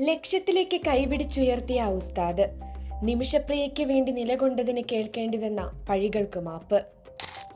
ലക്ഷ്യത്തിലേക്ക് കൈപിടിച്ചുയർത്തിയ ഉസ്താദ് നിമിഷപ്രിയയ്ക്ക് വേണ്ടി നിലകൊണ്ടതിന് കേൾക്കേണ്ടി വന്ന പഴികൾക്ക് മാപ്പ്.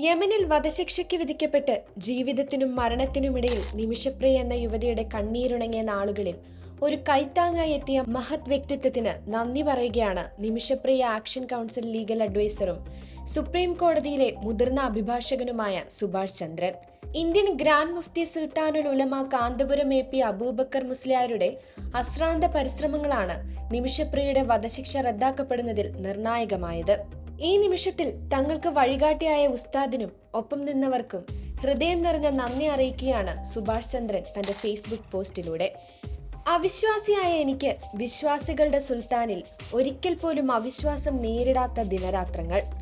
യമനിൽ വധശിക്ഷയ്ക്ക് വിധിക്കപ്പെട്ട് ജീവിതത്തിനും മരണത്തിനുമിടയിൽ നിമിഷപ്രിയ എന്ന യുവതിയുടെ കണ്ണീരുണങ്ങിയ നാളുകളിൽ ഒരു കൈത്താങ്ങായി എത്തിയ മഹത് വ്യക്തിത്വത്തിന് നന്ദി പറയുകയാണ് നിമിഷപ്രിയ ആക്ഷൻ കൗൺസിൽ ലീഗൽ അഡ്വൈസറും സുപ്രീം കോടതിയിലെ മുതിർന്ന അഭിഭാഷകനുമായ Subhash Chandran Indian grand Mufti Sultanul Ulama Kanthapuram A P Aboobacker മുസ്ലിയാരുടെ അശ്രാന്ത പരിശ്രമങ്ങളാണ് നിമിഷപ്രിയയുടെ വധശിക്ഷ റദ്ദാക്കപ്പെടുന്നതിൽ നിർണായകമായത്. ഈ നിമിഷത്തിൽ തങ്ങൾക്ക് വഴികാട്ടിയായ ഉസ്താദിനും ഒപ്പം നിന്നവർക്കും ഹൃദയം നിറഞ്ഞ നന്ദി അറിയിക്കുകയാണ് സുഭാഷ് ചന്ദ്രൻ തന്റെ ഫേസ്ബുക്ക് പോസ്റ്റിലൂടെ. അവിശ്വാസിയായ എനിക്ക് വിശ്വാസികളുടെ സുൽത്താനിൽ ഒരിക്കൽ പോലും അവിശ്വാസം നേരിടാത്ത ദിനരാത്രങ്ങൾ.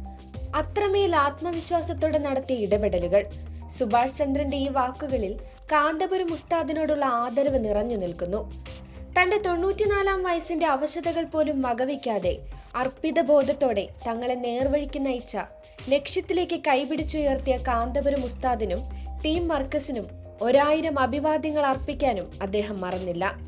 അത്രമേൽ ആത്മവിശ്വാസത്തോടെ നടത്തിയ ഇടപെടലുകൾ. സുഭാഷ് ചന്ദ്രന്റെ ഈ വാക്കുകളിൽ കാന്തപുരം ഉസ്താദിനോടുള്ള ആദരവ് നിറഞ്ഞു നിൽക്കുന്നു. തന്റെ തൊണ്ണൂറ്റിനാലാം വയസ്സിന്റെ അവശതകൾ പോലും വകവയ്ക്കാതെ അർപ്പിത ബോധത്തോടെ തങ്ങളെ നേർവഴിക്ക് നയിച്ച ലക്ഷ്യത്തിലേക്ക് കൈപിടിച്ചുയർത്തിയ കാന്തപുരം ഉസ്താദിനും ടീം മർക്കസിനും ഒരായിരം അഭിവാദ്യങ്ങൾ അർപ്പിക്കാനും അദ്ദേഹം മറന്നില്ല.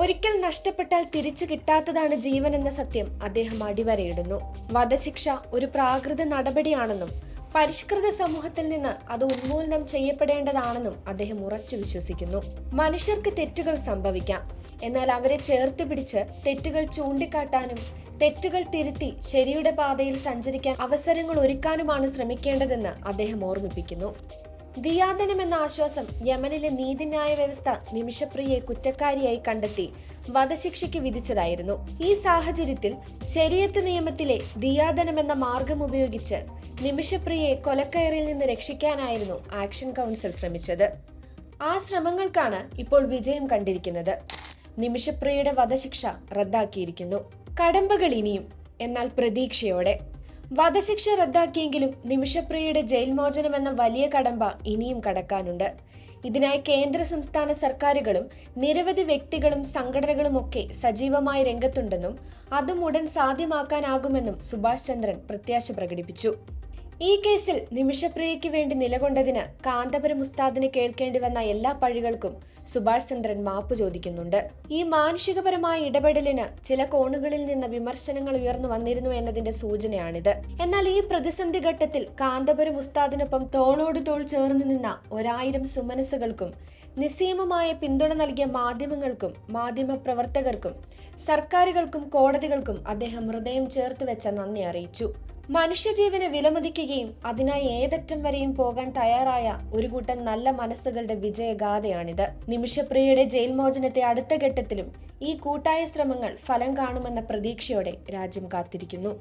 ഒരിക്കൽ നഷ്ടപ്പെട്ടാൽ തിരിച്ചു കിട്ടാത്തതാണ് ജീവൻ എന്ന സത്യം അദ്ദേഹം അടിവരയിടുന്നു. വധശിക്ഷ ഒരു പ്രാകൃത നടപടിയാണെന്നും പരിഷ്കൃത സമൂഹത്തിൽ നിന്ന് അത് ഉന്മൂലനം ചെയ്യപ്പെടേണ്ടതാണെന്നും അദ്ദേഹം ഉറച്ചു വിശ്വസിക്കുന്നു. മനുഷ്യർക്ക് തെറ്റുകൾ സംഭവിക്കാം. എന്നാൽ അവരെ ചേർത്ത് പിടിച്ച് തെറ്റുകൾ ചൂണ്ടിക്കാട്ടാനും തെറ്റുകൾ തിരുത്തി ശരിയുടെ പാതയിൽ സഞ്ചരിക്കാൻ അവസരങ്ങൾ ഒരുക്കാനുമാണ് ശ്രമിക്കേണ്ടതെന്ന് അദ്ദേഹം ഓർമ്മിപ്പിക്കുന്നു. ദിയാദനം എന്ന ആശ്വാസം യമനിലെ നീതിന്യായ വ്യവസ്ഥ നിമിഷപ്രിയയെ കുറ്റക്കാരിയായി കണ്ടെത്തി വധശിക്ഷയ്ക്ക് വിധിച്ചതായിരുന്നു. ഈ സാഹചര്യത്തിൽ ശരിയത്ത് നിയമത്തിലെ ദിയാദനം എന്ന മാർഗം ഉപയോഗിച്ച് നിമിഷപ്രിയയെ കൊലക്കയറിൽ നിന്ന് രക്ഷിക്കാനായിരുന്നു ആക്ഷൻ കൗൺസിൽ ശ്രമിച്ചത്. ആ ശ്രമങ്ങൾക്കാണ് ഇപ്പോൾ വിജയം കണ്ടിരിക്കുന്നത്. നിമിഷപ്രിയയുടെ വധശിക്ഷ റദ്ദാക്കിയിരിക്കുന്നു. കടമ്പകൾ ഇനിയും എന്നാൽ പ്രതീക്ഷയോടെ. വധശിക്ഷ റദ്ദാക്കിയെങ്കിലും നിമിഷപ്രിയയുടെ ജയിൽ മോചനം എന്ന വലിയ കടമ്പ ഇനിയും കടക്കാനുണ്ട്. ഇതിനായി കേന്ദ്ര സംസ്ഥാന സർക്കാരുകളും നിരവധി വ്യക്തികളും സംഘടനകളും ഒക്കെ സജീവമായി രംഗത്തുണ്ടെന്നും അതും ഉടൻ സാധ്യമാക്കാനാകുമെന്നും സുഭാഷ് ചന്ദ്രൻ പ്രത്യാശ പ്രകടിപ്പിച്ചു. ഈ കേസിൽ നിമിഷപ്രിയയ്ക്ക് വേണ്ടി നിലകൊണ്ടതിന് കാന്തപുരം ഉസ്താദിന് കേൾക്കേണ്ടി വന്ന എല്ലാ പഴികൾക്കും സുഭാഷ് ചന്ദ്രൻ മാപ്പ് ചോദിക്കുന്നുണ്ട്. ഈ മാനുഷികപരമായ ഇടപെടലിന് ചില കോണുകളിൽ നിന്ന് വിമർശനങ്ങൾ ഉയർന്നു വന്നിരുന്നു എന്നതിന്റെ സൂചനയാണിത്. എന്നാൽ ഈ പ്രതിസന്ധി ഘട്ടത്തിൽ കാന്തപുരം ഉസ്താദിനൊപ്പം തോളോട് തോൾ ചേർന്ന് നിന്ന ഒരായിരം സുമനസുകൾക്കും നിസ്സീമമായ പിന്തുണ നൽകിയ മാധ്യമങ്ങൾക്കും മാധ്യമ പ്രവർത്തകർക്കും സർക്കാരുകൾക്കും കോടതികൾക്കും അദ്ദേഹം ഹൃദയം ചേർത്ത് വെച്ച നന്ദി അറിയിച്ചു. മനുഷ്യജീവനെ വിലമതിക്കുകയും അതിനായി ഏതറ്റം വരെയും പോകാൻ തയ്യാറായ ഒരു കൂട്ടം നല്ല മനസ്സുകളുടെ വിജയഗാഥയാണിത്. നിമിഷപ്രിയയുടെ ജയിൽ മോചനത്തെ അടുത്ത ഘട്ടത്തിലും ഈ കൂട്ടായ ശ്രമങ്ങൾ ഫലം കാണുമെന്ന പ്രതീക്ഷയോടെ രാജ്യം കാത്തിരിക്കുന്നു.